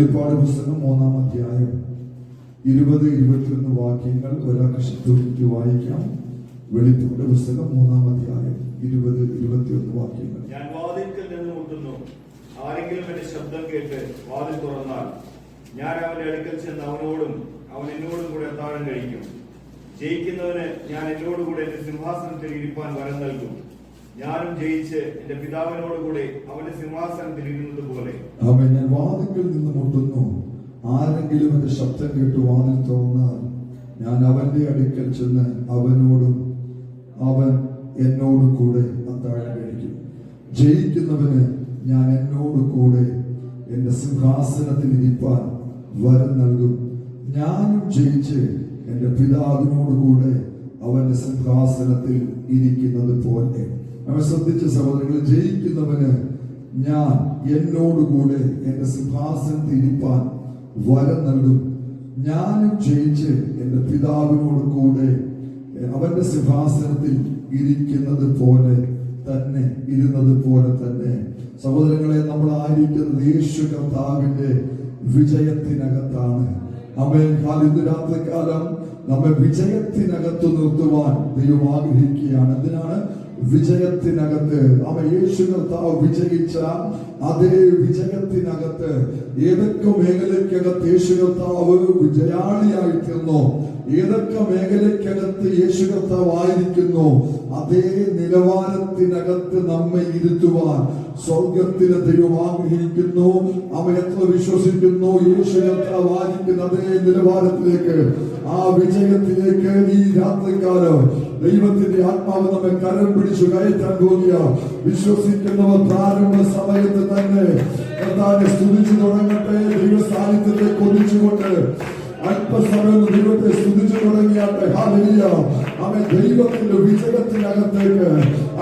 വെളിപ്പാട് പുസ്തകം മൂന്നാം അധ്യായം ഇരുപത് ഇരുപത്തിയൊന്ന് വാക്യങ്ങൾ ഒരാൾക്ക് ശബ്ദത്തിൽ വായിക്കാം. വെളിപ്പാട് പുസ്തകം മൂന്നാം അധ്യായം ഇരുപത് ഇരുപത്തിയൊന്ന് വാക്യങ്ങൾ. ഞാൻ വാതിൽക്കൽ നിന്ന് മുട്ടുന്നു. ആരെങ്കിലും എന്റെ ശബ്ദം കേട്ട് വാതിൽ തുറന്നാൽ ഞാൻ അവന്റെ അടുക്കൽ ചെന്ന് അവനോടും അവൻ എന്നോടും കൂടെ അത്താഴം കഴിക്കും. ജയിക്കുന്നവന് ഞാൻ എന്നോടുകൂടെ എന്റെ സിംഹാസനത്തിൽ ഇരിപ്പാൻ വരം നൽകും. ഞാനും ജയിച്ച് എന്റെ പിതാവിനോട് കൂടെ അവന്റെ സിംഹാസനത്തിൽ ഇരുന്നത് പോലെ. അവൻ ഞാൻ വാതിൽക്കൽ നിന്ന് മുട്ടുന്നു. ആരെങ്കിലും എന്റെ ശബ്ദം കേട്ട് വാതിൽ തുറന്നാൽ ഞാൻ അവന്റെ അടുക്കൽ ചെന്ന് അവനോടും അവൻ എന്നോട് കൂടെ അത്താഴം കഴിക്കും ജയിക്കുന്നവന് ഞാൻ എന്നോട് കൂടെ എന്റെ സിംഹാസനത്തിൽ ഇരിപ്പാൻ വരം നൽകും. ഞാനും ജയിച്ച് എന്റെ പിതാവിനോട് കൂടെ അവന്റെ സിംഹാസനത്തിൽ ഇരിക്കുന്നത് പോലെ അവൻ ശ്രദ്ധിച്ച സഹോദരങ്ങൾ ജയിക്കുന്നവന് ഞാൻ എന്നോടുകൂടെ എന്റെ സിംഹാസനത്തിൽ ഇരിപ്പാൻ വരം നൽകും. ഞാനും ജയിച്ച് എന്റെ പിതാവിനോട് കൂടെ അവന്റെ സിംഹാസനത്തിൽ ഇരിക്കുന്നത് പോലെ തന്നെ ഇരുന്നത് പോലെ തന്നെ. സഹോദരങ്ങളെ നമ്മൾ ആയിരിക്കുന്നത് യേശു കർത്താവിന്റെ വിജയത്തിനകത്താണ്. അവൻ ഇന്ന് നമ്മെ വിജയത്തിനകത്ത് നിർത്തുവാൻ ദൈവം ആഗ്രഹിക്കുകയാണ്. എന്തിനാണ്? വിജയത്തിനകത്ത് അവ യേശു കർത്താവ് വിജയിച്ച അതേ വിജയത്തിനകത്ത് ഏതൊക്കെ മേഖലയ്ക്കകത്ത് യേശു കർത്താവ് വിജയാളിയായി തീർന്നോ ഏതൊക്കെ മേഖലയ്ക്കകത്ത് യേശു കർത്താവായിരിക്കുന്നു അതേ നിലവാരത്തിനകത്ത് നമ്മെ ഇരുത്തുവാൻ സ്വർഗത്തിന് ദൈവം ആഗ്രഹിക്കുന്നു. അവ എത്ര വിശ്വസിക്കുന്നു യേശു കർത്താവായിരിക്കുന്ന അതേ നിലവാരത്തിലേക്ക് ആ വിജയത്തിലേക്ക് ഈ രാത്രികാലം ദൈവത്തിന്റെ ആത്മാവ് നമ്മെ കരം പിടിച്ചു കയറ്റാൻ തോന്നിയ വിശ്വസിക്കുന്നവർ പ്രാരംഭ സമയത്ത് തന്നെ സ്തുതിച്ചു തുടങ്ങട്ടെ. ദൈവ സാന്നിധ്യത്തെ കൊതിച്ചുകൊണ്ട് അല്പസമയം ദൈവത്തെ സ്തുതിച്ചു തുടങ്ങിയാട്ടെ ഹാലിയ അവൻ ദൈവത്തിന്റെ വിജയത്തിനകത്തേക്ക്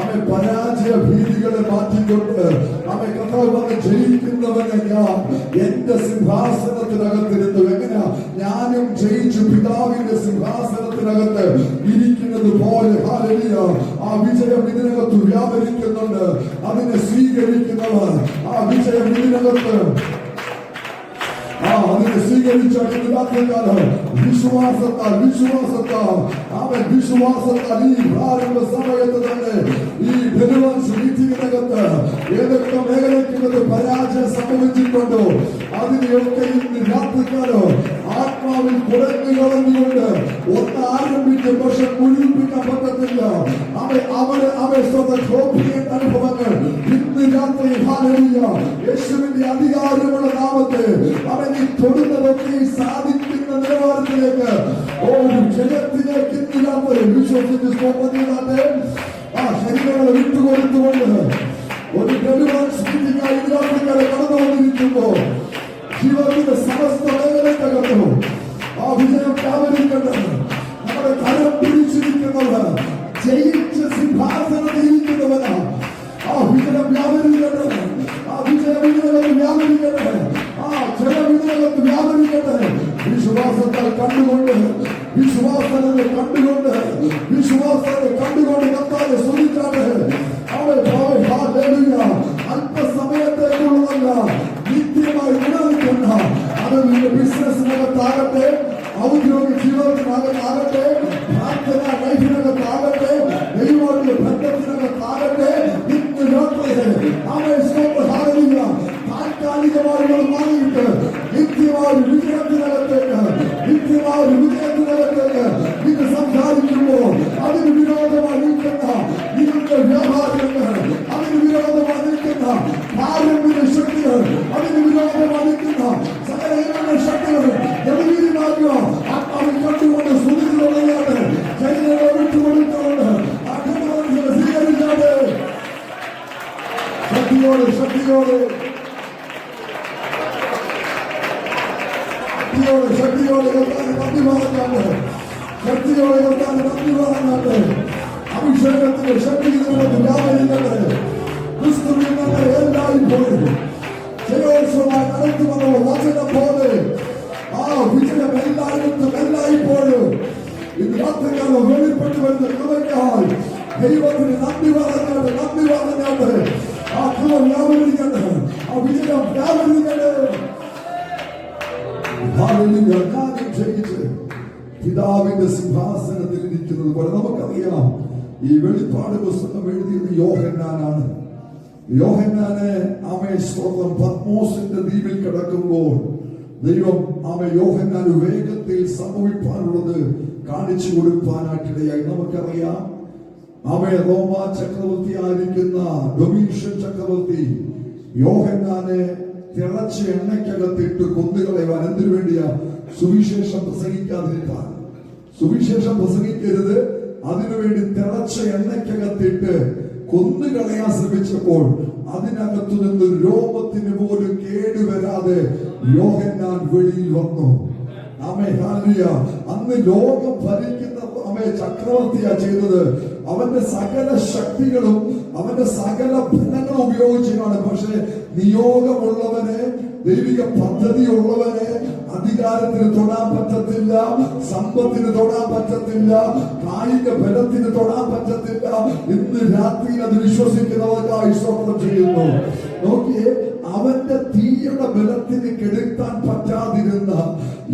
അവൻ പരാജയ ഭീതികളെ മാറ്റിക്കൊണ്ട് അവൻ വന്ന് ജയിക്കുന്നവനെ ഞാൻ എന്റെ സിംഹാസനത്തിനകത്തിരുന്നു. എങ്ങനെയാ? ഞാനും ജയിച്ചു പിതാവിന്റെ സിംഹാസനത്തിനകത്ത് ഇരിക്കുന്നത് പോലെ ഹാലിയ ആ വിജയം ഇതിനകത്ത് വ്യാപരിക്കുന്നുണ്ട്. അതിനെ സ്വീകരിക്കുന്നവർ ആ വിജയം ഇതിനകത്ത് ആ അതിനെ സ്വീകരിച്ച രാത്രികാലം വിശ്വാസത്താൽ വിശ്വാസത്താൽ. അവൻ വിശ്വാസത്താൽ ഈ പ്രാരംഭ തന്നെ ഈ ഡെലിവൻസ് മീറ്റിംഗിനകത്ത് ഏതൊക്കെ മേഖലയ്ക്കകത്ത് പരാജയം സംഭവിച്ചിട്ടുണ്ടോ? അതിനെയൊക്കെ ഇന്ന് ആത്മാവിൽ കുടഞ്ഞു കളഞ്ഞുകൊണ്ട് ഒന്ന് ആരംഭിച്ച് പക്ഷെ മുഴുവിപ്പിക്കാൻ പറ്റത്തില്ല അനുഭവങ്ങൾ യേശുവിന്റെ അധികാരമുള്ള നാമത്തെ അവൻ ഈ തൊടുന്നതൊക്കെ സാധിക്കുന്ന നിലവാരത്തിലേക്ക് ഒരു രാത്രി വിശ്വസിച്ച് സ്വാഗതം ആ ശരീരങ്ങളെ വിട്ടുകൊടുത്തുകൊണ്ട് ഒരു ഡെലിവറൻസ് മീറ്റിംഗ് ഇതിനകത്ത് കടന്നു വന്നിരിക്കുമ്പോ ജീവിതത്തിന്റെ സമസ്ത മേഖലക്കകത്തു ആ വിജയം വ്യാപരിക്കട്ടെ നമ്മുടെ കരം പിടിച്ചിരിക്കുന്നവർ ജയിച്ച് സിംഹാസനം ഇരിക്കുന്നവനാ ആ വിജയം വ്യാപരിക്കേണ്ടത് ആ വിജയം ഇതിനകത്ത് വ്യാപരിക്കേണ്ടത് ആ ജനം ഇതിനകത്ത് വ്യാപരിക്കേണ്ടത് വിശ്വാസത്താൽ കണ്ടുകൊണ്ട് വിശ്വാസത്തെ കണ്ടുകൊണ്ട് വിശ്വാസത്തെ കണ്ടുകൊണ്ട് കത്താതെ അവൻ അല്പസമയത്തേക്കുള്ളതല്ല നിത്യമായി നിലനിൽക്കുന്ന അത് നിന്റെ ബിസിനസ്സിനകത്താകട്ടെ ഔദ്യോഗിക ജീവിതത്തിനകത്താകട്ടെ ശക്തിയോട് ശക്തിയോട് ശക്തിയോടെ ശക്തിയോടെ കർത്താൻ നന്ദി പറഞ്ഞാണ്ട് ശക്തിയോടെ കർത്താൻ നന്ദി പറഞ്ഞാണ്ട് അഭിഷേകത്തിന്റെ ശക്തി നിങ്ങൾക്ക് വ്യാപരിക്കട്ടെ ക്രിസ്തുവിൽ നിന്ന് എല്ലായി പോയി ജയോത്സവമായി നടത്തി വന്ന വചനം പോലെ ആ വിജയം എല്ലായിടത്തും എല്ലായ്പ്പോഴും ഇന്ന് രാത്രികാലം വെളിപ്പെട്ടു വരുന്ന കൃപയ്ക്കായി അർത്ഥം വ്യാപരിക്കട്ടെ അഭിജയം വ്യാപരിക്കട്ടെ പിതാവിന്റെ കാര്യം ക്ഷയിച്ച് പിതാവിന്റെ സിംഹാസനത്തിൽ ഇരിക്കുന്നത് പോലെ നമുക്കറിയാം. ഈ വെളിപ്പാട് പുസ്തകം എഴുതിയത് യോഹന്നാനാണ്. യോഹന്നാനെ ആമേ സ്വർണം പത്മോസിന്റെ ദ്വീപിൽ കിടക്കുമ്പോൾ ദൈവം ആമ യോഹന്നാൻ വേഗത്തിൽ സംഭവിപ്പാനുള്ളത് കാണിച്ചു കൊടുപ്പാനായിട്ടിടയായി നമുക്കറിയാം. ആമേ റോമ ചക്രവർത്തി ആയിരിക്കുന്ന ഡൊമീഷ്യൻ ചക്രവർത്തി യോഹന്നാനെ തിളച്ച് എണ്ണയ്ക്കകത്തിട്ട് കൊന്നുകളയുവാൻ എന്തിനു വേണ്ടിയാ സുവിശേഷം പ്രസംഗിക്കാതിരിക്കാൻ. സുവിശേഷം പ്രസംഗിക്കരുത്. അതിനുവേണ്ടി തിളച്ച എണ്ണയ്ക്കകത്തിട്ട് കൊന്നുകളയാൻ ശ്രമിച്ചപ്പോൾ അതിനകത്തു നിന്ന് രോമത്തിന് പോലും കേടുവരാതെ യോഹന്നാൻ വെളിയിൽ വന്നു. ഹാലിയ അന്ന് ലോകം ഭരിക്കുന്ന അമേ ചക്രവർത്തിയാ ചെയ്തത്. അവന്റെ സകല ശക്തികളും അവന്റെ സകല ബലങ്ങളും ഉപയോഗിച്ചാണ് പക്ഷെ നിയോഗമുള്ളവനെ ദൈവിക പദ്ധതി ഉള്ളവനെ അധികാരത്തിന് തൊടാൻ പറ്റത്തില്ല സമ്പത്തിന് തൊടാൻ പറ്റത്തില്ല കായിക ബലത്തിന് തൊടാൻ പറ്റത്തില്ല. ഇന്ന് രാത്രി അത് വിശ്വസിക്കുന്നവർക്കായി സ്വപ്നം ചെയ്യുന്നു. നോക്കിയേ അവന്റെ തീയുടെ ബലത്തിന് കെടുത്താൻ പറ്റാതിരുന്ന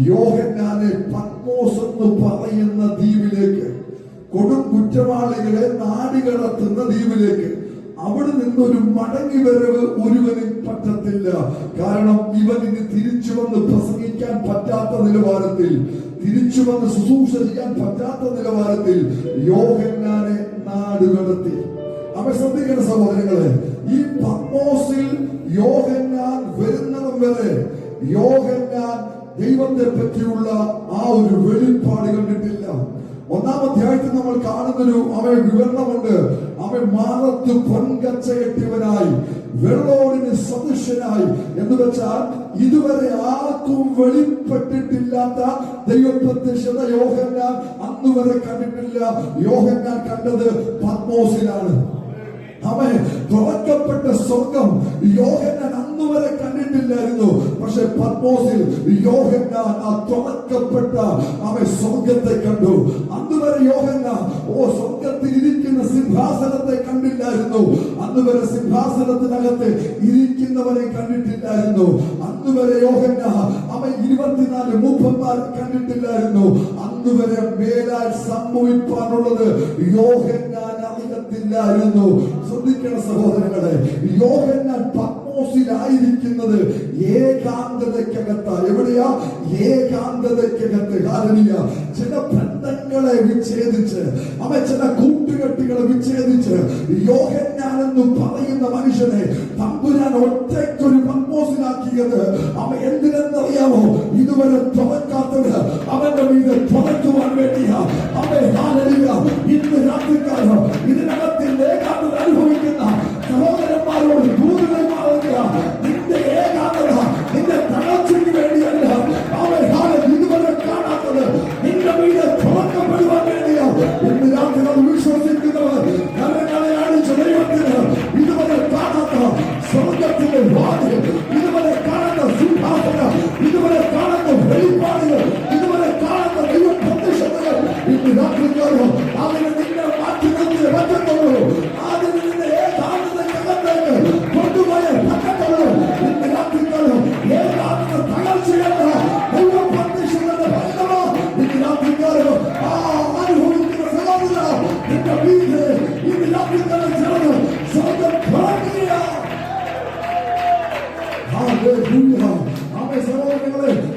യോഹന്നാനെ പത്മോസ് എന്ന് പറയുന്ന ദ്വീപിലേക്ക് കൊടും കുറ്റവാളികളെ നാടുകടത്തുന്ന ദ്വീപിലേക്ക്. അവിടെ നിന്നൊരു മടങ്ങി വരവ് ഒരുവനും പറ്റത്തില്ല. കാരണം ഇവൻ ഇനി തിരിച്ചു വന്ന് പ്രസംഗിക്കാൻ പറ്റാത്ത നിലവാരത്തിൽ തിരിച്ചു വന്ന് ശുശ്രൂഷ ചെയ്യാൻ പറ്റാത്ത നിലവാരത്തിൽ യോഹന്നാനെ നാടുകടത്തി അവ ശ്രദ്ധിക്കുന്ന സഹോദരങ്ങളെ ഈ പത്മോസിൽ യോഹന്നാൻ വരുന്നതും വരെ യോഹന്നാൻ ദൈവത്തെ പറ്റിയുള്ള ആ ഒരു വെളിപ്പാട് കണ്ടിട്ടില്ല. ഒന്നാം അധ്യായത്തിൽ നമ്മൾ കാണുന്നൊരു അവൻ വിവരണമുണ്ട്. അവൻ മാറത്ത് പൊൻകച്ച കെട്ടിയവനായി വെള്ളോടിന് സദൃശനായി എന്ന് വെച്ചാൽ ഇതുവരെ ആർക്കും വെളിപ്പെട്ടിട്ടില്ലാത്ത ദൈവപ്രത്യക്ഷത യോഹന്നാൻ അന്നുവരെ കണ്ടിട്ടില്ല. യോഹന്നാൻ കണ്ടത് പത്മോസിലാണ് അവൻ തുറക്കപ്പെട്ട സ്വർഗം യോഹന്നാൻ അന്ന് വരെ കണ്ടിട്ടില്ലായിരുന്നു. പക്ഷെ പത്മോസിൽ യോഹന്നാൻ ആ തുറക്കപ്പെട്ട അവൻ സ്വർഗത്തെ കണ്ടു. അന്ന് വരെ യോഹന്നാൻ ഓ സ്വർഗത്തിൽ ഇരിക്കുന്ന സിംഹാസനത്തെ കണ്ടില്ലായിരുന്നു. അന്ന് വരെ സിംഹാസനത്തിനകത്ത് ഇരിക്കുന്നവരെ കണ്ടിട്ടില്ലായിരുന്നു. അന്ന് വരെ അവൻ ഇരുപത്തിനാല് മൂപ്പന്മാരെ കണ്ടിട്ടില്ലായിരുന്നു. അന്ന് വരെ മേലാൽ സംഭവിപ്പാനുള്ളത് യോഹന്നാൻ അറിയത്തില്ലായിരുന്നു. ശ്രദ്ധിക്കണം സഹോദരങ്ങളെ യോഹന്നാൻ പത്മോസിലായിരിക്കുന്നത് ഏകാന്തതയ്ക്കകത്ത. എവിടെയാ? ഏകാന്തതയ്ക്കകത്ത്. കാരണിയ ചില ബന്ധങ്ങളെ വിച്ഛേദിച്ച് അവ ചില കൂട്ടുകെട്ടുകളെ വിച്ഛേദിച്ച് യോഹന്നാൻ എന്ന് പറയുന്ന മനുഷ്യനെ തമ്പുരാൻ ഒറ്റയ്ക്കൊരു പത്മോസിലാക്കിയത് അവ എന്തിനെന്നറിയാമോ? ഇതുവരെ തുറക്കാത്തത് അവന്റെ മീത് തുറക്കുവാൻ വേണ്ടിയാ. അവൻ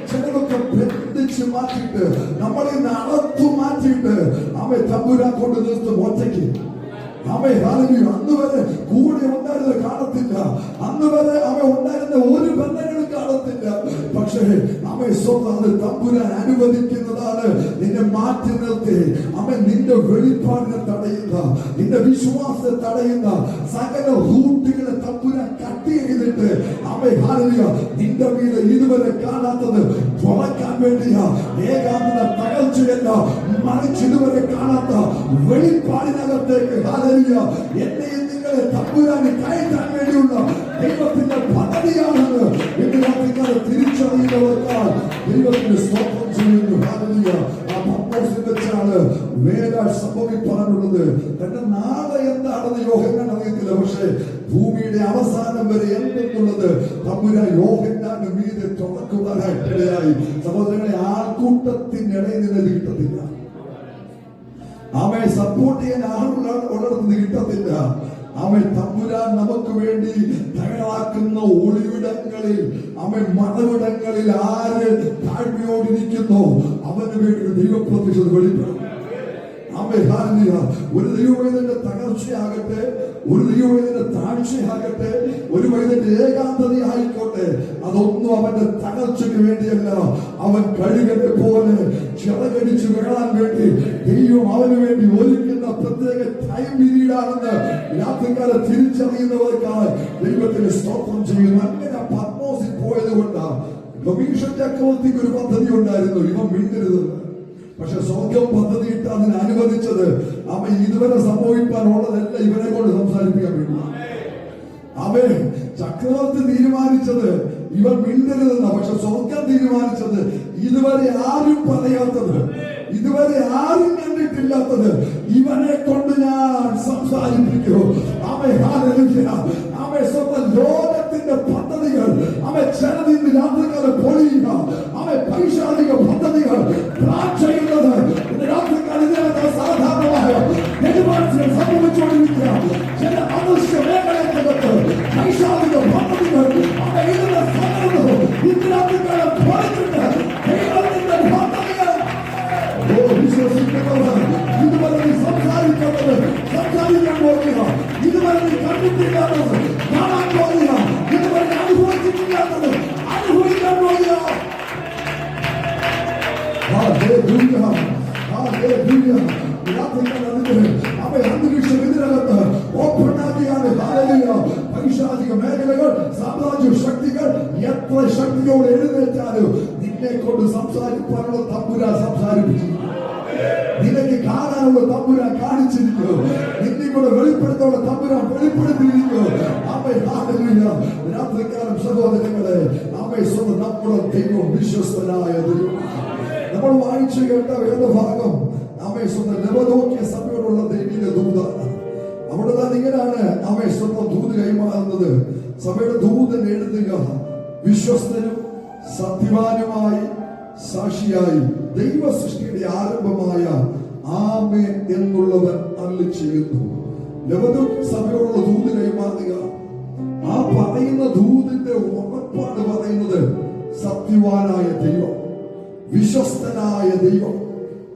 ചിലതൊക്കെ ബന്ധിച്ച് മാറ്റിയിട്ട് നമ്മളെ അളത്തു മാറ്റിയിട്ട് അവൻ തമ്പുരാൻ കൊണ്ട് നിർത്തും ഒറ്റയ്ക്ക് ഹാലലൂയ അന്ന് വരെ കൂടെ ഉണ്ടായിരുന്നത് കാണത്തില്ല അന്ന് വരെ അവൻ ഉണ്ടായിരുന്ന ഒരു ബന്ധങ്ങളും കാണത്തില്ല പക്ഷേ അവൻ സ്വന്തം തമ്പുരാൻ അനുവദിക്കുന്നതാണ് നിന്നെ മാറ്റി നിർത്തി. അവൻ നിന്റെ വെളിപ്പാടിനെ തടയുന്ന നിന്റെ വിശ്വാസത്തെ തടയുന്ന സകല റൂട്ടുകളെ തമ്പുരാൻ കട്ട് ചെയ്തിട്ട്. അവൻ നിന്റെ മീത് ഇതുവരെ കാണാത്തത് തുറക്കാൻ വേണ്ടിയാ. ഏകാന്തത തകർച്ചയല്ല മറിച്ച് ഇതുവരെ കാണാത്ത വെളിപ്പാടിനകത്തേക്ക്. ഹാരലിയ എന്നെയും തമ്പുരാന് കയറ്റാൻ വേണ്ടിയുള്ള ദൈവത്തിന്റെ പദ്ധതിയാണെന്ന് ഇന്ന് രാത്രിക്കാരെ തിരിച്ചറിയുന്നവർക്കാൾ ദൈവത്തിന് സ്തോത്രം ചെയ്യുന്നു. ആ പത്മോസിൽ വെച്ചാണ് വേലാൽ സംഭവിപ്പാനുള്ളത് തന്റെ നാളെ എന്താണെന്ന് യോഹന്നാൻ അറിയത്തില്ല. പക്ഷേ ഭൂമിയുടെ അവസാനം വരെ എന്തെന്നുള്ളത് തമ്പുര യോഹന്നാന്റെ മീതെ തുറക്കുവാനായിട്ടിടയായി സഹോദരങ്ങളെ ആൾക്കൂട്ടത്തിനിടയിൽ നിന്ന് കിട്ടത്തില്ല. അവയെ സപ്പോർട്ട് ചെയ്യാൻ ആളുള്ള ഉള്ളിടത്ത് കിട്ടത്തില്ല. അവൻ തമ്പുരാൻ നമുക്ക് വേണ്ടി തയ്യാറാക്കുന്ന ഒളിവിടങ്ങളിൽ അവൻ മതവിടങ്ങളിൽ ആര് താഴ്മയോടിരിക്കുന്നു അവന് വേണ്ടി ഒരു ദൈവപ്രത്യക്ഷത വെളിപ്പെടും. ഹല്ലേലൂയ. ഒരു ദൈവവേദന്റെ തകർച്ചയാകട്ടെ. ഒരു ദൈവവേദന്റെ താഴ്ചയാകട്ടെ ഒരു വൈദ്യന്റെ ഏകാന്തതയായിക്കോട്ടെ അതൊന്നും അവന്റെ തകർച്ചയ്ക്ക് വേണ്ടിയല്ല. അവൻ കഴുകനെ പോലെ ചിറകടിച്ച് വീഴാൻ വേണ്ടി ദൈവം അവന് വേണ്ടി ഒരുക്കുന്ന പ്രത്യേക ടൈം പീരീഡാണെന്ന് രാത്രികാലം തിരിച്ചറിയുന്നവർക്കാണ് ദൈവത്തിന് സ്തോത്രം ചെയ്യുന്നത്. അങ്ങനെ പത്മോസിൽ പോയത് കൊണ്ട് ഡൊമീഷൻ ചക്രവർത്തിക്ക് ഒരു പദ്ധതി ഉണ്ടായിരുന്നു. ഇവൻ മിണ്ടരുതെന്ന് പക്ഷെ സ്വർഗം പദ്ധതിയിട്ട് അതിന് അനുവദിച്ചത് അവൻ ഇതുവരെ സംഭവിക്കാനുള്ളതല്ല ഇവരെ കൊണ്ട് സംസാരിപ്പിക്കാൻ വേണ്ടി. അവൻ ചക്രവർത്തി തീരുമാനിച്ചത് ഇവൻ മിണ്ടരുതെന്ന പക്ഷെ സ്വർഗം തീരുമാനിച്ചത് ഇതുവരെ ആരും പറയാത്തത് ഇതുവരെ ആരും കണ്ടിട്ടില്ലാത്തത് ഇവനെ കൊണ്ട് ഞാൻ സംസാരിപ്പിക്കൂ അവൻ അവൻ സ്വന്തം ലോകത്തിന്റെ പദ്ധതികൾ അവൻ ചിലതിന്റെ രാത്രികാലം പൊളിയുക. അവൻ പൈശാചിക പദ്ധതികൾ പ്ലാൻ ചെയ്യുന്നത് ഇന്ന് രാത്രികാലം ഇതിനകത്ത് സാധാരണമായ നെടുമാറ്റം സംഭവിച്ചുകൊണ്ടിരിക്കുക. ചില അദൃശ്യ മേഖലയ്ക്കകത്ത് പൈശാചിക പദ്ധതികൾ അവ ഇതിനെ സമർന്നു ഇന്ന് രാത്രികാലം പൊളിച്ചിട്ട് ദൈവത്തിന്റെ പദ്ധതികൾ. ഓ വിശ്വസിക്കുന്നവർ ഇതുവരെ നീ സംസാരിക്കുന്നത് സംസാരിക്കാൻ പോകുക ഇതുവരെ നീ കണ്ടിട്ടില്ലാത്തത് അന്തരീക്ഷം ഇതിനകത്ത് open ആക്കിയാണ്. പൈശാചിക മേഖലകൾ സാമ്രാജ്യ ശക്തികൾ എത്ര ശക്തിയോട് എഴുന്നേറ്റാലും നിന്നെ കൊണ്ട് സംസാരിക്കാനുള്ള തമ്പുരാൻ സംസാരിപ്പിച്ചു നിനക്ക് കാണാനുള്ള തമ്പുരാൻ കാണിച്ചിരിക്കുന്നു നിന്നെ കൂടെ വെളിപ്പെടുത്താനുള്ള തമ്പുരാൻ വെളിപ്പെടുത്തിയിരിക്കുന്നു അമ്മ രാത്രികാലം സഹോദരങ്ങളെ അമ്മ സ്വന്തം നമ്മുടെ ദൈവം വിശ്വസ്തനായ നമ്മൾ വായിച്ചു കേട്ട വേദഭാഗം നവലോക്യ സഭയോടുള്ള ദൈവിക ദൂതാണ് അവിടെ താൻ ഇങ്ങനെയാണ് അമ്മ സ്വന്തം ദൂത് കൈമാറുന്നത്. സഭയുടെ ദൂതൻ എഴുതുക വിശ്വസ്തനും സത്യവാനുമായി സാക്ഷിയായി ദൈവ സൃഷ്ടിയുടെ ആരംഭമായ ആമേൻ എന്നുള്ളവൻ അല്ലി ചെയ്യുന്നു. ലവദു സഭയോടുള്ള ദൂത് കൈമാറുക. ആ പറയുന്ന ദൂതിന്റെ ഉറപ്പാണ് പറയുന്നത് സത്യവാനായ ദൈവം വിശ്വസ്തനായ ദൈവം.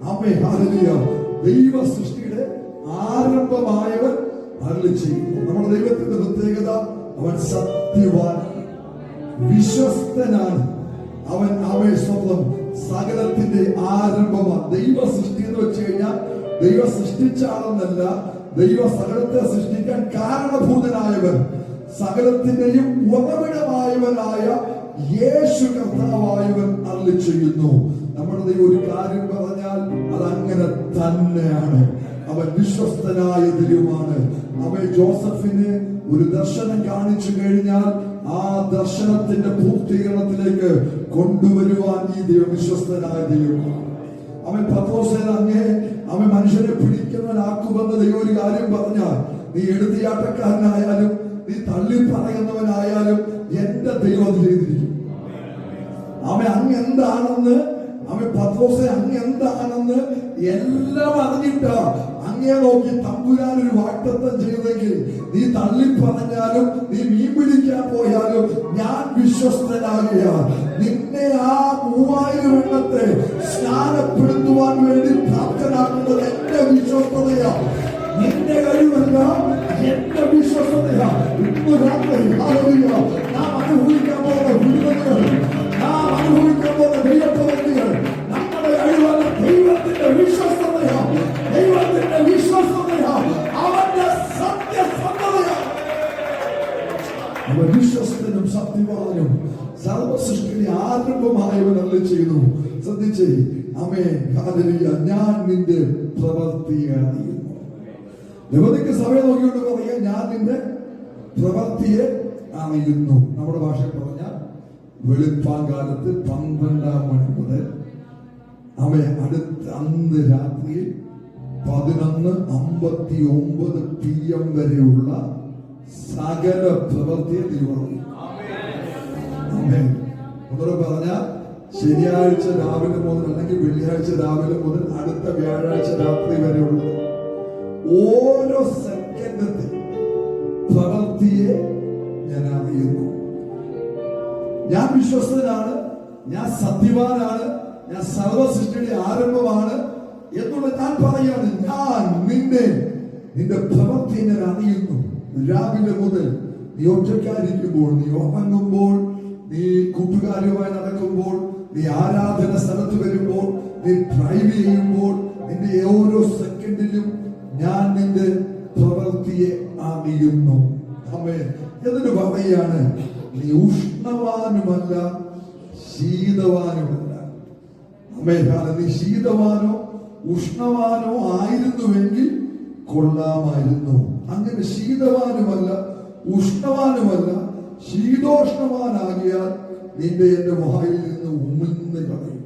അമ്മേ ഹാലലിയ ദൈവ സൃഷ്ടിയുടെ ആരംഭമായവൻ അരുളി ചെയ്യുന്നു. നമ്മുടെ ദൈവത്തിന്റെ പ്രത്യേകത അവൻ സത്യവാൻ വിശ്വസ്തനാണ്. അവൻ അവയെ സ്വന്തം സകലത്തിന്റെ ആരംഭമാണ്. ദൈവ സൃഷ്ടി എന്ന് വെച്ച് കഴിഞ്ഞാൽ ദൈവ സൃഷ്ടിച്ച ആളെന്നല്ല ദൈവ സകലത്തെ സൃഷ്ടിക്കാൻ കാരണഭൂതനായവൻ സകലത്തിന്റെയും ഉറവിടമായവനായ യേശു കർത്താവായവൻ അരുളി നമ്മുടെ ദൈവം ഒരു കാര്യം പറഞ്ഞാൽ അത് അങ്ങനെ തന്നെയാണ്. അവൻ വിശ്വസ്തനായ ദൈവമാണ്. അവൻ ജോസഫിന് ഒരു ദർശനം കാണിച്ചു കഴിഞ്ഞാൽ ആ ദർശനത്തിന്റെ പൂർത്തീകരണത്തിലേക്ക് കൊണ്ടുവരുവാൻ ഈ ദൈവം വിശ്വസ്തനായ ദൈവമാണ്. അവൻ പത്രോസേന അങ്ങേ അവൻ മനുഷ്യനെ പിടിക്കുന്നവനാക്കുമെന്ന് ദൈവം ഒരു കാര്യം പറഞ്ഞാൽ നീ എഴുതിയാട്ടക്കാരനായാലും നീ തള്ളി പറയുന്നവനായാലും എന്റെ ദൈവം ചെയ്തിരിക്കും അവൻ അങ്ങ് എന്താണെന്ന് അവൻ പത്രോസെ അങ്ങ് എന്താണെന്ന് എല്ലാം അറിഞ്ഞിട്ടാ. അങ്ങേ നോക്കി തമ്പുരാൻ ഒരു വാക്തത്വം ചെയ്തെങ്കിൽ നീ തള്ളി പറഞ്ഞാലും നീ മീൻ പിടിക്കാൻ പോയാലും ഞാൻ വിശ്വസ്തനാകിയ നിന്നെ ആ മൂവായിരം എണ്ണത്തെ സ്നാനപ്പെടുത്തുവാൻ വേണ്ടി പ്രാപ്തനാക്കുന്നത് എന്റെ വിശ്വസ്തതയാ. നിന്റെ കഴിവല്ല എന്റെ വിശ്വസ്തതയാ. ഇന്ന് രാത്രി. നാം അനുഭവിക്കാൻ പോകുന്ന വിടുതലുകൾ അവൻ വിശ്വസ്തനും സത്യവാനും സർവസൃഷ്ടിനെ ആരംഭമായവൻ അല്ല ചെയ്യുന്നു. ശ്രദ്ധിച്ചേ. അമേ കാതലിയ ഞാൻ നിന്റെ പ്രവൃത്തിയെ അറിയുന്നു. സമയം നോക്കിക്കൊണ്ട് പറയുക ഞാൻ നിന്റെ പ്രവർത്തിയെ അറിയുന്നു. നമ്മുടെ ഭാഷ പറഞ്ഞാൽ വെളുപ്പാങ്കാലത്ത് പന്ത്രണ്ടാം മണി മുതൽ അവ അടുത്ത അന്ന് രാത്രിയിൽ പതിനൊന്ന് അമ്പത്തി ഒമ്പത് പി എം വരെയുള്ള സകല പ്രവൃത്തിയെ ആമേൻ. ഒന്നുകൂടെ പറഞ്ഞാൽ ശനിയാഴ്ച രാവിലെ മുതൽ അല്ലെങ്കിൽ വെള്ളിയാഴ്ച രാവിലെ മുതൽ അടുത്ത വ്യാഴാഴ്ച രാത്രി വരെയുള്ള ഓരോ സെക്കൻഡത്തിൽ പ്രവൃത്തിയെ ഞാൻ അറിയുന്നു. ഞാൻ വിശ്വസ്തനാണ് ഞാൻ സത്യവാനാണ് ഞാൻ സർവസൃഷ്ടിയുടെ ആരംഭമാണ് എന്നുള്ള ഞാൻ പറയാണ്. ഞാൻ നിന്നെ നിന്റെ പ്രവൃത്തി ഞാൻ അറിയുന്നു. രാവിലെ മുതൽ നീ ഒറ്റയ്ക്കായിരിക്കുമ്പോൾ നീ ഉറങ്ങുമ്പോൾ നീ കൂട്ടുകാരുമായി നടക്കുമ്പോൾ നീ ആരാധന സ്ഥലത്ത് വരുമ്പോൾ നീ ഡ്രൈവ് ചെയ്യുമ്പോൾ നിന്റെ ഓരോ സെക്കൻഡിലും ഞാൻ നിന്റെ പ്രവൃത്തിയെ അറിയുന്നു. എന്നിട്ട് പറയാണ് നീ ഉഷ്ണവാനുമല്ല ശീതവാനുമല്ല. അമ്മേ നീ ശീതവാനോ ഉഷ്ണവാനോ ആയിരുന്നുവെങ്കിൽ കൊള്ളാമായിരുന്നു. അങ്ങനെ ശീതവാനുമല്ല ഉഷ്ണവാനുമല്ല ശീതോഷ്ണവാനാകിയാൽ നിന്റെ എന്റെ വായിൽ നിന്ന് ഉമിന്ന് കളയും.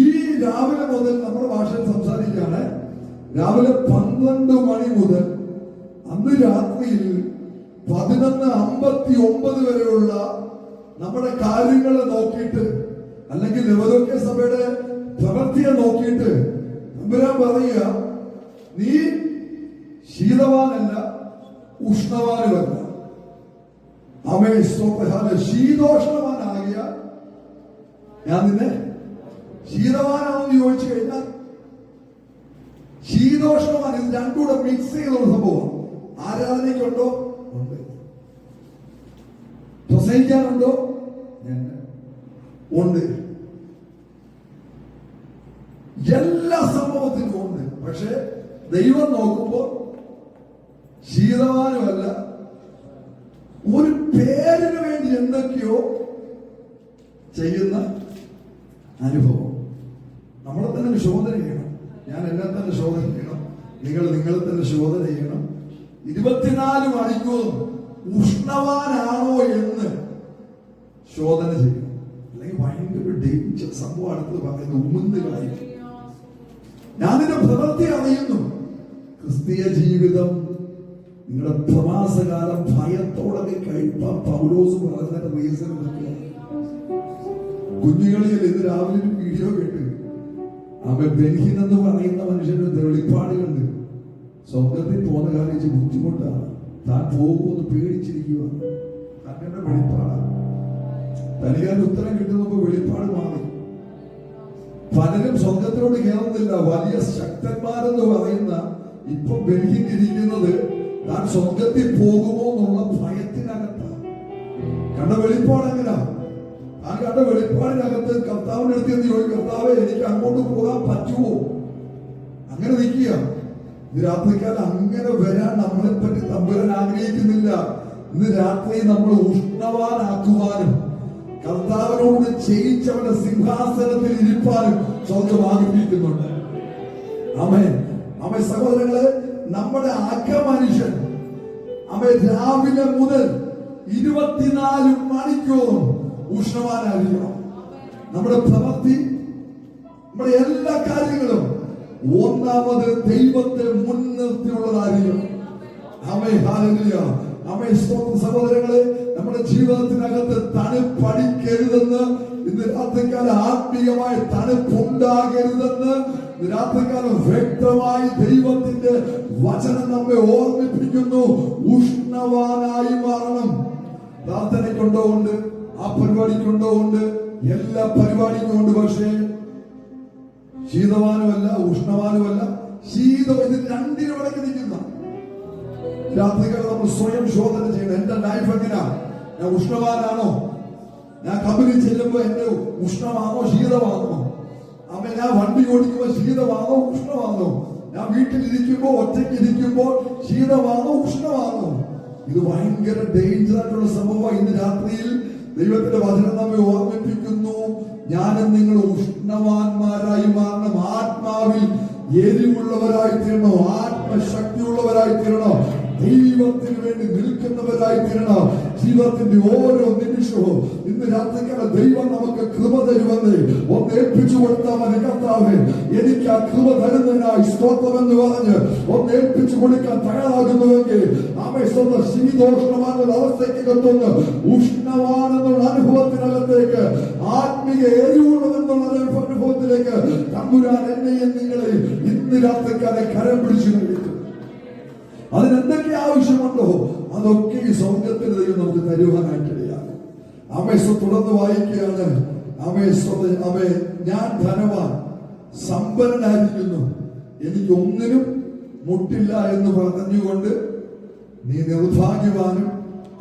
ഈ രാവിലെ മുതൽ നമ്മുടെ ഭാഷയിൽ സംസാരിക്കുകയാണ്. രാവിലെ പന്ത്രണ്ട് മണി മുതൽ അന്ന് രാത്രിയിൽ പതിനൊന്ന് അമ്പത്തി ഒമ്പത് വരെയുള്ള നമ്മുടെ കാര്യങ്ങളെ നോക്കിയിട്ട് അല്ലെങ്കിൽ ലവലോക്യ സഭയുടെ പ്രവൃത്തിയെ നോക്കിയിട്ട് തമ്പുരാൻ പറയുക നീ ശീതവാനല്ല ഉഷ്ണവാനുമല്ല. അമേ സ്തോത്രഹാല ശീതോഷ്ണവാനാകിയ ഞാൻ നിന്നെ ശീതവാനാണെന്ന് ചോദിച്ചു കഴിഞ്ഞാൽ ശീതോഷ്ണവാൻ ഇത് രണ്ടുകൂടെ മിക്സ് ചെയ്തുള്ള സംഭവം ആരാധനയ്ക്കുണ്ടോ? ഉണ്ട്. പ്രസംഗിക്കാനുണ്ടോ. ഉണ്ട്. എല്ലാ സംഭവത്തിനും ഉണ്ട്. പക്ഷെ ദൈവം നോക്കുമ്പോൾ ശീതമാനമല്ല ഒരു പേരിന് വേണ്ടി എന്തൊക്കെയോ ചെയ്യുന്ന അനുഭവം. നമ്മളെ തന്നെ ശോധന ചെയ്യണം. ഞാൻ എന്നെ തന്നെ ശോധന ചെയ്യണം. നിങ്ങൾ നിങ്ങളെ തന്നെ ശോധന ചെയ്യണം. ഇരുപത്തിനാല് മണിക്കൂറും ഉഷ്ണവാനാണോ എന്ന് ശോധന ചെയ്യണം. അല്ലെങ്കിൽ ഭയങ്കര ഡേഞ്ചർ സംഭവം അടുത്ത് പറയുന്നത് ഉമ്മന്തുകളായിരിക്കും ഞാൻ നിന്റെ പ്രവൃത്തി അറിയുന്നു. ക്രിസ്തീയ ജീവിതം നിങ്ങളുടെ പ്രവാസകാലം ഭയത്തോടെ കഴിപ്പാൻ പൗലോസ് പറഞ്ഞതിന്റെ റീസൺ കുഞ്ഞുങ്ങളിൽ ഇന്ന് രാവിലെ ഒരു വീഡിയോ കേട്ട് അവൻ ബെൻഹിൻ എന്ന് പറയുന്ന മനുഷ്യന്റെ വെളിപ്പാടുകളുണ്ട്. സ്വർഗത്തിൽ പോകുന്ന കാര്യം വെച്ച് ബുദ്ധിമുട്ടാണ്. താൻ പോകുമെന്ന് പേടിച്ചിരിക്കുക അങ്ങനെ വെളിപ്പാടാണ് തനിക്കാൻ ഉത്തരം കിട്ടുന്നപ്പോ വെളിപ്പാട് മാറി. പലരും സ്വന്തത്തിനോട് കയറുന്നില്ല. വലിയ ശക്തന്മാരെന്ന് പറയുന്ന ഇപ്പൊ ബെൽഹിന്നിരിക്കുന്നത് താൻ സ്വർഗത്തിൽ പോകുമോ എന്നുള്ള ഭയത്തിനകത്താണ്. കണ്ട വെളിപ്പാട് ആ കണ്ട വെളിപ്പാടിനകത്ത് കർത്താവിന്റെ അടുത്ത് എന്ന് ചോദിക്കും കർത്താവെ എനിക്ക് അങ്ങോട്ട് പോകാൻ പറ്റുമോ? അങ്ങനെ നിൽക്കുക. ഇന്ന് രാത്രിക്കാലം അങ്ങനെ വരാൻ നമ്മളെ പറ്റി തമ്പുരാൻ ആഗ്രഹിക്കുന്നില്ല. ഇന്ന് രാത്രി നമ്മൾ ഉഷ്ണവാനാക്കുവാനും കർത്താവിനോട് ചെയ്യിച്ചവന്റെ സിംഹാസനത്തിൽ ഇരിപ്പാനും സ്വർഗം ആഗ്രഹിക്കുന്നുണ്ട്. അമേ അമേ സഹോദരങ്ങൾ നമ്മുടെ അക മനുഷ്യൻ അമ്മ രാവിലെ മുതൽ ഇരുപത്തിനാല് മണിക്കൂറും ഉഷ്ണവാനായിരിക്കണം നമ്മുടെ പ്രവൃത്തി നമ്മുടെ എല്ലാ കാര്യങ്ങളും ഒന്നാമത് ദൈവത്തെ മുൻനിർത്തിയുള്ളതായിരിക്കണം അമേ ഹാലലിയ അമേ സ്തോത്ര സഹോദരങ്ങളെ നമ്മുടെ ജീവിതത്തിനകത്ത് തണുപ്പടിക്കരുതെന്ന് ഇന്ന് രാത്രിക്കാലം ആത്മീയമായ തണുപ്പുണ്ടാകരുതെന്ന് രാത്രികാലം വ്യക്തമായി ദൈവത്തിന്റെ വചനം നമ്മെ ഓർമ്മിപ്പിക്കുന്നു. ഉഷ്ണവാനായി മാറണം. പ്രാർത്ഥനയ്ക്കുണ്ടോ ഉണ്ട് ആ പരിപാടിക്കുണ്ടോ ഉണ്ട് എല്ലാ പരിപാടിക്കും ഉണ്ട് പക്ഷേ ശീതവാനുമല്ല ഉഷ്ണവാനുമല്ല. ശീതം ഇത് രണ്ടിനും ഇടയ്ക്ക് നിൽക്കുന്ന. രാത്രികൾ നമ്മൾ സ്വയം ശോധന ചെയ്യണം. എന്റെ ലൈഫ് എങ്ങനെയാ? ഞാൻ ഉഷ്ണവാനാണോ? ഞാൻ കമ്പനി ചെല്ലുമ്പോ എന്റെ ഉഷ്ണമാണോ ശീതമാണോ? അമ്മ ഞാൻ വണ്ടി ഓടിക്കുമ്പോൾ ശീതമാണോ ഉഷ്ണമാണോ ഞാൻ വീട്ടിലിരിക്കുമ്പോ ഒറ്റയ്ക്ക് ഇരിക്കുമ്പോൾ ശീതമാണോ ഉഷ്ണമാണോ ഇത് ഭയങ്കര ഡേഞ്ചർ ആയിട്ടുള്ള സംഭവമാണ്. ഇന്ന് രാത്രിയിൽ ദൈവത്തിന്റെ വചനം നമ്മെ ഓർമ്മിപ്പിക്കുന്നു. ഞാനും നിങ്ങൾ ഉഷ്ണവാന്മാരായി മാറണം. ആത്മാവിൽ എരിവുള്ളവരായി തീരണോ. ആത്മശക്തിയുള്ളവരായി തീരണോ. ദൈവത്തിന് വേണ്ടി നിൽക്കുന്നവരായി തീരണം. ജീവിതത്തിന്റെ ഓരോ നിമിഷവും ഇന്ന് രാത്രിക്കാല ദൈവം നമുക്ക് കൃപ തരുമെന്ന് ഒന്ന് ഏൽപ്പിച്ചു കൊടുത്താൽ മതി കർത്താവേ. എനിക്ക് ആ കൃപ തരുന്നതിനായി സ്തോത്രമെന്ന് പറഞ്ഞ് ഒന്ന് ഏൽപ്പിച്ചു കൊടുക്കാൻ തയ്യാറാകുന്നുവെങ്കിൽ ആമേ സ്വന്തം ശീതോഷ്ണമാകുന്ന അവസ്ഥയ്ക്കകത്തൊന്ന് ഉഷ്ണമാണെന്നുള്ള അനുഭവത്തിനകത്തേക്ക് ആത്മീയ എരിവുള്ളതെന്നുള്ള അനുഭവത്തിലേക്ക് തമ്പുരാൻ എന്നെയും നിങ്ങളെയും ഇന്ന് രാത്രിക്കാരെ കരം പിടിച്ചു കഴിക്കും അതിനെന്തൊക്കെ ആവശ്യമുണ്ടോ അതൊക്കെ ഈ സ്വർഗത്തിൽ ദൈവം നമുക്ക് തരുവാനായിട്ടിടയാണ് അമേശ്വ തുടർന്ന് വായിക്കുകയാണ്. അമേശ്വ അമേ ഞാൻ ധനവാൻ സമ്പന്നനായിരിക്കുന്നു. എനിക്കൊന്നിനും മുട്ടില്ല എന്ന് പറഞ്ഞുകൊണ്ട് നീ നിർഭാഗ്യവാനും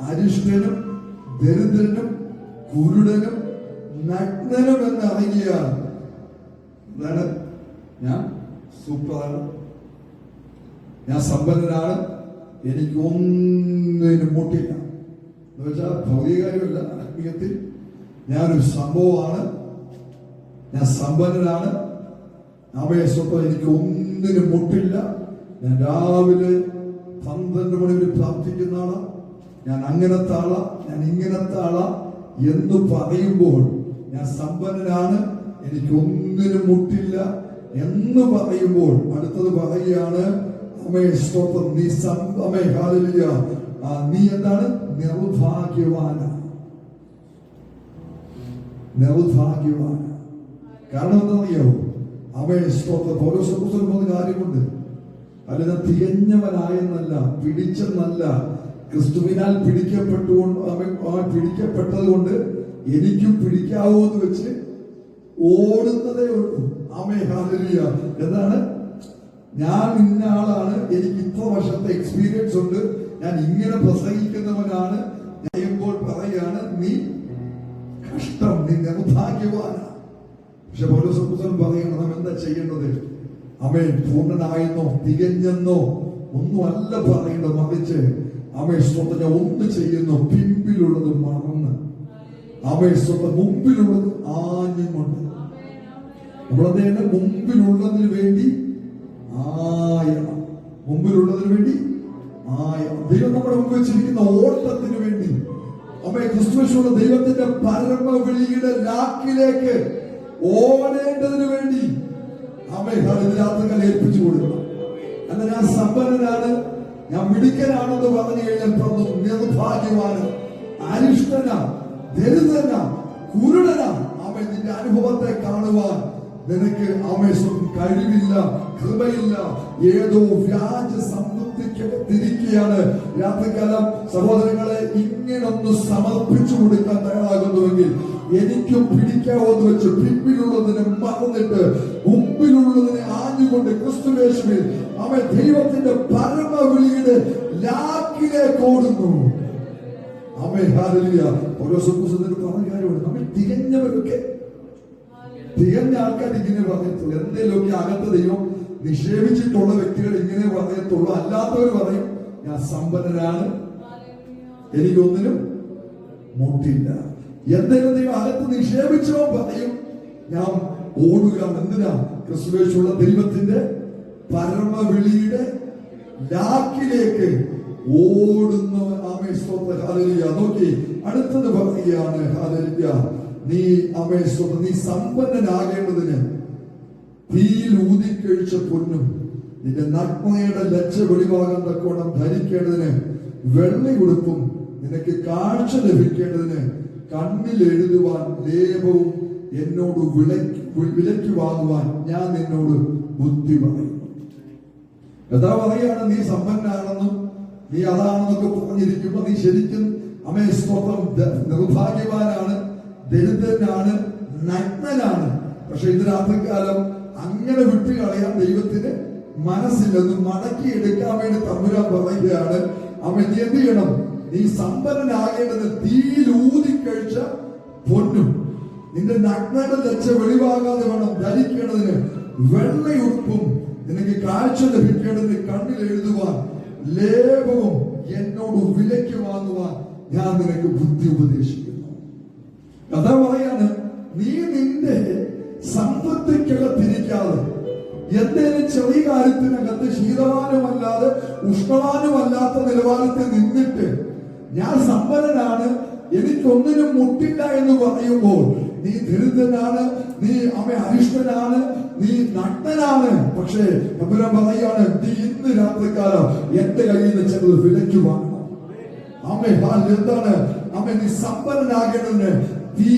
അരിഷ്ടനും ദരിദ്രനും കുരുടനും നഗ്നനും എന്നറിയാൻ എന്താണ് ഞാൻ സൂപ്പറാണ് ഞാൻ സമ്പന്നനാണ് എനിക്ക് ഒന്നിനും മുട്ടില്ല. എന്ന് വെച്ചാൽ ഭൗതിക കാര്യമല്ല ആത്മീയത്തിൽ ഞാനൊരു സംഭവമാണ്. ഞാൻ സമ്പന്നനാണ്. സ്വന്തം എനിക്ക് ഒന്നിനും മുട്ടില്ല. ഞാൻ രാവിലെ പന്ത്രണ്ട് മണി വരെ പ്രാർത്ഥിക്കുന്ന ആളാ. ഞാൻ അങ്ങനത്തെ ആളാ. ഞാൻ ഇങ്ങനത്തെ ആളാ. എന്ന് പറയുമ്പോൾ ഞാൻ സമ്പന്നനാണ് എനിക്ക് ഒന്നിനും മുട്ടില്ല എന്ന് പറയുമ്പോൾ അടുത്തത് പറയുകയാണ് സ്തോത്രം നീ അമ്മേ ഹാലലിയ. നീ എന്താണ്? നിർഭാഗ്യവാന നിർഭാഗ്യവാന കാരണം എന്താണെന്നറിയോ? അമേ സ്തോത്രം. ഓരോ പുസ്തകം മൂന്ന് കാര്യമുണ്ട്. അല്ല ഞാൻ തികഞ്ഞവനായെന്നല്ല പിടിച്ചെന്നല്ല ക്രിസ്തുവിനാൽ പിടിക്കപ്പെട്ടുകൊണ്ട് പിടിക്കപ്പെട്ടത് കൊണ്ട് എനിക്കും പിടിക്കാവൂ എന്ന് വെച്ച് ഓടുന്നതേ ഉള്ളൂ. ആമേ ഹാലലിയ. എന്താണ്? ഞാൻ ഇന്ന ആളാണ്. എനിക്ക് ഇത്ര വർഷത്തെ എക്സ്പീരിയൻസ് ഉണ്ട്. ഞാൻ ഇങ്ങനെ പ്രസംഗിക്കുന്നവനാണ്. ചെയ്യുമ്പോൾ പറയാണ് നീ കഷ്ടം നീ നിർഭാഗ്യവാനാണ് പക്ഷെ പൗരസ്വപ്നം പറയണം നാം എന്താ ചെയ്യേണ്ടത്? അവൻ പൂർണനായെന്നോ തികഞ്ഞെന്നോ ഒന്നുമല്ല പറയേണ്ടത്. മറിച്ച് അവൻ സ്വന്തം ഒന്ന് ചെയ്യുന്നു പിമ്പിലുള്ളത് മറന്ന്. അവൻ സ്വന്തം മുമ്പിലുള്ളത് ആഞ്ഞുകൊണ്ട് നമ്മളതേ മുമ്പിലുള്ളതിന് വേണ്ടി മുമ്പിലുള്ളതിന് വേണ്ടി ദൈവം നമ്മുടെ മുമ്പ് വെച്ചിരിക്കുന്ന ഓട്ടത്തിന് വേണ്ടി. അമ്മയെ ക്രിസ്തുവിനുള്ള ദൈവത്തിന്റെ പരമ വിളിയുടെ ലാക്കിലേക്ക് ഓടേണ്ടതിന് വേണ്ടി അമ്മയെ രാത്രികൾ ഏൽപ്പിച്ചു കൊടുക്കണം. എന്നാൽ ഞാൻ സമ്പന്നനാണ് ഞാൻ മിടുക്കനാണെന്ന് പറഞ്ഞു കഴിഞ്ഞാൽ നിർഭാഗ്യമാണ് അരിഷ്ടന ദരിദ്രന കുരുടന. അമ്മ നിന്റെ അനുഭവത്തെ കാണുവാൻ നിനക്ക് ആമേശ്വരം കഴിവില്ല. കൃപയില്ല. ഏതോ വ്യാജ സംതൃപ്തിക്ക് തിരിക്കുകയാണ്. രാത്രികാലം സഹോദരങ്ങളെ ഇങ്ങനൊന്ന് സമർപ്പിച്ചു കൊടുക്കാൻ തയ്യാറാകുന്നുവെങ്കിൽ എനിക്കും പിടിക്കാവെന്ന് വെച്ച് പിമ്പിലുള്ളതിനെ മറന്നിട്ട് മുമ്പിലുള്ളതിനെ ആഞ്ഞുകൊണ്ട് ക്രിസ്തുവേശുവിൽ അവൻ ദൈവത്തിന്റെ പരമവിളിയുടെ ലാക്കിലേക്ക് ഓടുന്നു. അമ്മേ ഹാരലിയ ഓരോ സുഖസുന്ദരം പറഞ്ഞ കാര്യമാണ് നമ്മൾ തികഞ്ഞവരൊക്കെ. തികഞ്ഞ ആൾക്കാർ ഇങ്ങനെ പറഞ്ഞു എന്തെങ്കിലുമൊക്കെ അകത്ത് ദൈവം നിക്ഷേപിച്ചിട്ടുള്ള വ്യക്തികൾ ഇങ്ങനെ പറയത്തുള്ളൂ അല്ലാത്തവർ പറയും ഞാൻ സമ്പന്നനാണ്. എനിക്കൊന്നിനും മുട്ടില്ല. എന്തെങ്കിലും ദൈവം അകത്ത് നിക്ഷേപിച്ചോ പറയും ഞാൻ ഓടുക എന്തിനാ? ക്രിസ്തുവേശുള്ള ദൈവത്തിന്റെ പരമവിളിയുടെ ലാക്കിലേക്ക് ഓടുന്ന സ്വത്ത് ഹാലരിയ നോക്കി അടുത്തത് പറയുകയാണ്. ഹാലലിയ നീ ആമേശ്വര നീ സമ്പന്നനാകേണ്ടതിന് തീയിൽ ഊതിക്കഴിച്ച പൊന്നും നിന്റെ നഗ്നയുടെ ലജ്ജ വെളിവാകാൻ തക്കോണം ധരിക്കേണ്ടതിന് വെള്ളി ഉടുപ്പും നിനക്ക് കാഴ്ച ലഭിക്കേണ്ടതിന് കണ്ണിൽ എഴുതുവാൻ ലേപവും എന്നോട് വിലക്ക് വാങ്ങുവാൻ ഞാൻ നിന്നോട് ബുദ്ധി പറയും. കഥാ പറയാണ് നീ സമ്പന്നാണെന്നും നീ അതാണെന്നൊക്കെ പറഞ്ഞിരിക്കുമ്പോ നീ ശരിക്കും അമേ സ്തോത്രം നിർഭാഗ്യവാനാണ് ദരിദ്രനാണ് നഗ്നനാണ്. പക്ഷെ ഇത് രാത്രികാലം അങ്ങനെ വിട്ടു കളയാൻ ദൈവത്തിന് മനസ്സില്ലെന്ന് മടക്കി എടുക്കാൻ വേണ്ടി തമ്പുരാൻ പറയുകയാണ് അവൻ എന്ത് ചെയ്യണം? നീ സമ്പന്നനാകേണ്ടത് തീയിലൂതി കഴിച്ച പൊന്നും നിന്റെ നഗ്നത ലക്ഷ വെളിവാകാതെ വേണം ധരിക്കേണ്ടതിന് വെള്ളയുപ്പും നിനക്ക് കാഴ്ച ലഭിക്കേണ്ടതിന് കണ്ണിൽ എഴുതുവാൻ ലേപവും എന്നോട് വിലയ്ക്ക് വാങ്ങുവാൻ ഞാൻ നിനക്ക് ബുദ്ധി ഉപദേശിക്കുന്നു. കഥ പറയാണ് എന്തേലും ചെറിയ കാര്യത്തിനകത്ത് ശീതമാനുമല്ലാതെ ഉഷ്ണമാനുമല്ലാത്ത നിലവാരത്തിൽ നിന്നിട്ട് ഞാൻ സമ്പന്നനാണ് എനിക്കൊന്നിനും മുട്ടില്ല എന്ന് പറയുമ്പോൾ നീ ദരിദ്രനാണ് നീ അമ്മ അരിഷ്ടനാണ് നീ നഗ്നനാണ്. പക്ഷേ തമ്പുരാൻ പറയാണ് നീ ഇന്ന് രാത്രിക്കാലം എന്റെ കയ്യിൽ നിന്ന് ചെന്നത് വിലയ്ക്ക് വാങ്ങണം. അമ്മ നീ സമ്പന്നനാകേണ്ടതിന് തീ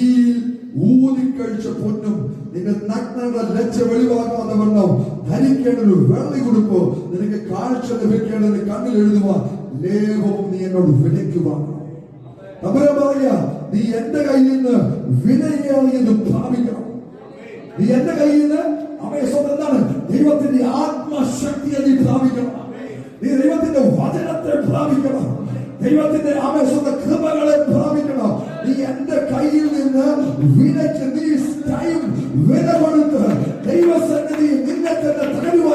ഊതിക്കഴിച്ച പൊന്നും നിന്റെ നഗ്നത ലജ്ജ വെളിവാക്കാതെ വണ്ണം ധരിക്കേണ്ട ഒരു വെള്ളി കൊടുപ്പോ നിനക്ക് കാഴ്ച ലഭിക്കേണ്ടത് കണ്ണിൽ എഴുതുക ലേപവും നീ എന്നോട് വിലയ്ക്ക് വാങ്ങണം പറയാ നീ എന്റെ കയ്യിൽ നിന്ന് വിലയേറിയത് ഭാവിക്കണം. നീ എന്റെ കയ്യിൽ നിന്ന് സ്വന്തം എന്താണ്? ദൈവത്തിന്റെ ആത്മശക്തിയെ നീ പ്രാപിക്കണം നീ ദൈവത്തിന്റെ വചനത്തെ പ്രാപിക്കണം ദൈവത്തിന്റെ സ്വന്തം കൃപകളെ പ്രാപിക്കണം നീ എന്റെ കയ്യിൽ നിന്ന് വിലക്ക് നീ ടൈം വില കൊടുത്ത് ദൈവസന്നിധി നിന്നെ തന്നെ തകരുവാൻ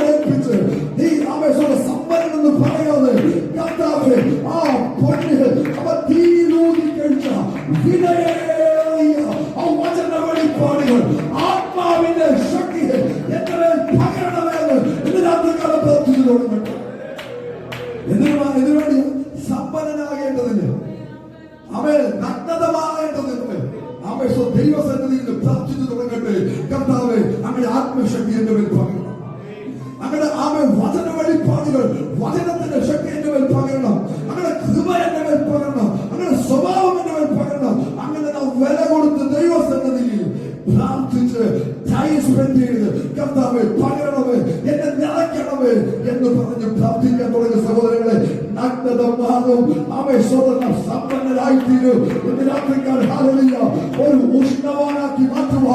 പ്രാർത്ഥിച്ച് ടൈം സ്പെൻഡ് ചെയ്ത് കർത്താവെ പകരണമേ എന്നെ നിറയ്ക്കണമേ എന്ന് പറഞ്ഞ് പ്രാർത്ഥിക്കാൻ തുടങ്ങിയ സഹോദരങ്ങളെ നഗ്നത മാറും അവയെ സ്വതന്ത്ര സമ്പന്നരായിത്തീരും ഇന്ന് രാത്രിക്കാർ ഹാലിയ ഒരു ഉഷ്ണവാനാക്കി മാറ്റുക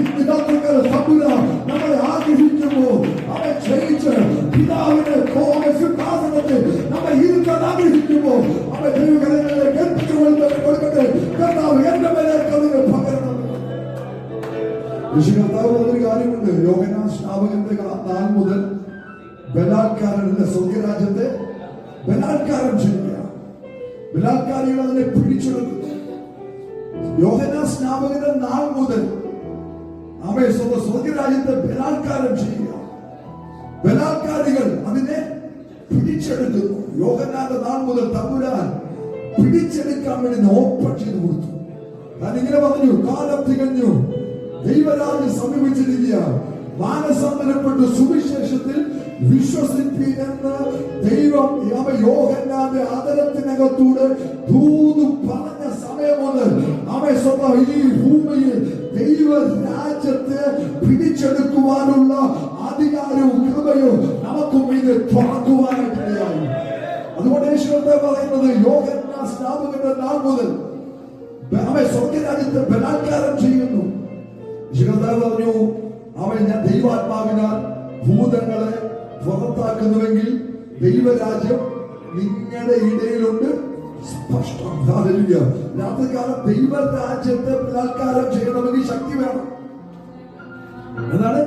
ഇന്ന് രാത്രിക്കാർ നാൾ മുതൽ ബലാത്കാരന്റെ സ്വർഗരാജ്യത്തെ ബലാത്കാരം ചെയ്യുക ബലാത്കാരികൾ അതിനെ പിടിച്ചെടുക്കുന്നു. യോഹന സ്നാപകന്റെ നാൾ മുതൽ അവയെ സ്വർഗരാജ്യത്തെ ബലാത്കാരം ചെയ്യുക ബലാത്കാരികൾ അതിനെ പിടിച്ചെടുക്കുന്നു. യോഹനാന്റെ നാൾ മുതൽ തമ്പുരാൻ പിടിച്ചെടുക്കാൻ വേണ്ടി ഓപ്പൺ ചെയ്ത് കൊടുത്തു. ഞാൻ ഇങ്ങനെ പറഞ്ഞു കാലം തികഞ്ഞു. ദൈവരാജ്യം സമീപിച്ചിരിക്കുക മാനസാന്തരപ്പെട്ട് സുവിശേഷത്തിൽ വിശ്വസിപ്പിനെന്ന് ദൈവം അവ യോഹന്നാന്റെ ആദരത്തിനകത്തൂടെ ദൂത് പറഞ്ഞ സമയം മുതൽ അവ സ്വന്തം ഈ ഭൂമിയിൽ ദൈവ രാജ്യത്തെ പിടിച്ചെടുക്കുവാനുള്ള അധികാരവും കൃപയും നമുക്കും ഇത് തുറക്കുവാനായിട്ടിടയായി. അതുകൊണ്ട് യേശുവത്തെ പറയുന്നത്? യോഗന്ന സ്നാപകന്റെ നാൾ മുതൽ അവൻ സ്വർഗരാജ്യത്തെ ബലാത്കാരം ചെയ്യുന്നു. യേശുകർത്താവ് പറഞ്ഞു അവൻ ഞാൻ ദൈവാത്മാവിനാൽ ഭൂതങ്ങളെ പുറത്താക്കുന്നുവെങ്കിൽ ദൈവരാജ്യം നിങ്ങളുടെ ഇടയിലുണ്ട്. സ്പഷ്ടം. രാത്രികാലം ദൈവരാജ്യത്തെ ബലാത്കാരം ചെയ്യണമെങ്കിൽ ശക്തി വേണം. എന്താണ്?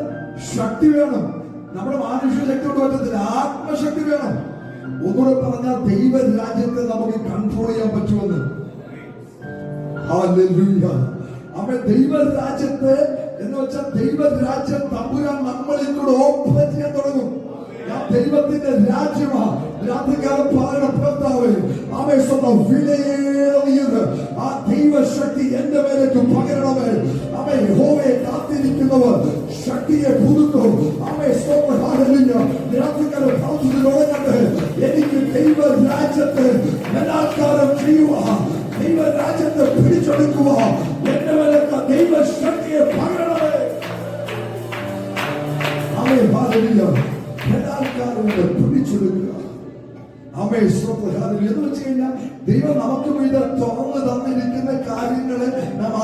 ശക്തി വേണം. നമ്മുടെ മാനുഷിക ശക്തി കൊണ്ട് പറ്റത്തില്ല. ആത്മശക്തി വേണം. ഒന്നുകൂടെ പറഞ്ഞാൽ ദൈവരാജ്യത്തെ നമുക്ക് കൺട്രോൾ ചെയ്യാൻ പറ്റുമെന്ന്. അവൻ ദൈവരാജ്യത്തെ എന്ന് വെച്ചാൽ ദൈവരാജ്യം തമ്പുരാൻ നമ്മളിൽ കൂടെ ഓപ്പറേറ്റ് ചെയ്യാൻ തുടങ്ങും. ഞാൻ ദൈവത്തിന്റെ രാജ്യമാ രാത്രികാലം പറയണം ഭർത്താവ് സ്വന്തം വിലയേറിയത്. ആ ദൈവശക്തി എന്റെ മേലേക്ക് പകരണമേ. അവൻ യഹോവയെ കാത്തിരിക്കുന്നവർ ശക്തിയെ പുതുക്കും. ഹാലലില്ല രാത്രികാലം തുടങ്ങട്ടെ എനിക്ക് ദൈവ രാജ്യത്തെ ബലാത്കാരം ചെയ്യുക ദൈവ രാജ്യത്തെ പിടിച്ചെടുക്കുക എന്റെ മേലേക്ക് ദൈവ ആരെല്ലാം ഭേദാൽക്കാരുടെ പിടിച്ചെടുക്കുക അമ്മേ സ്വപ്രകാരം എന്ന് വെച്ച് കഴിഞ്ഞാൽ ദൈവം നമുക്ക് ഇത് തുറന്നു തന്നിരിക്കുന്ന കാര്യങ്ങളെ നാം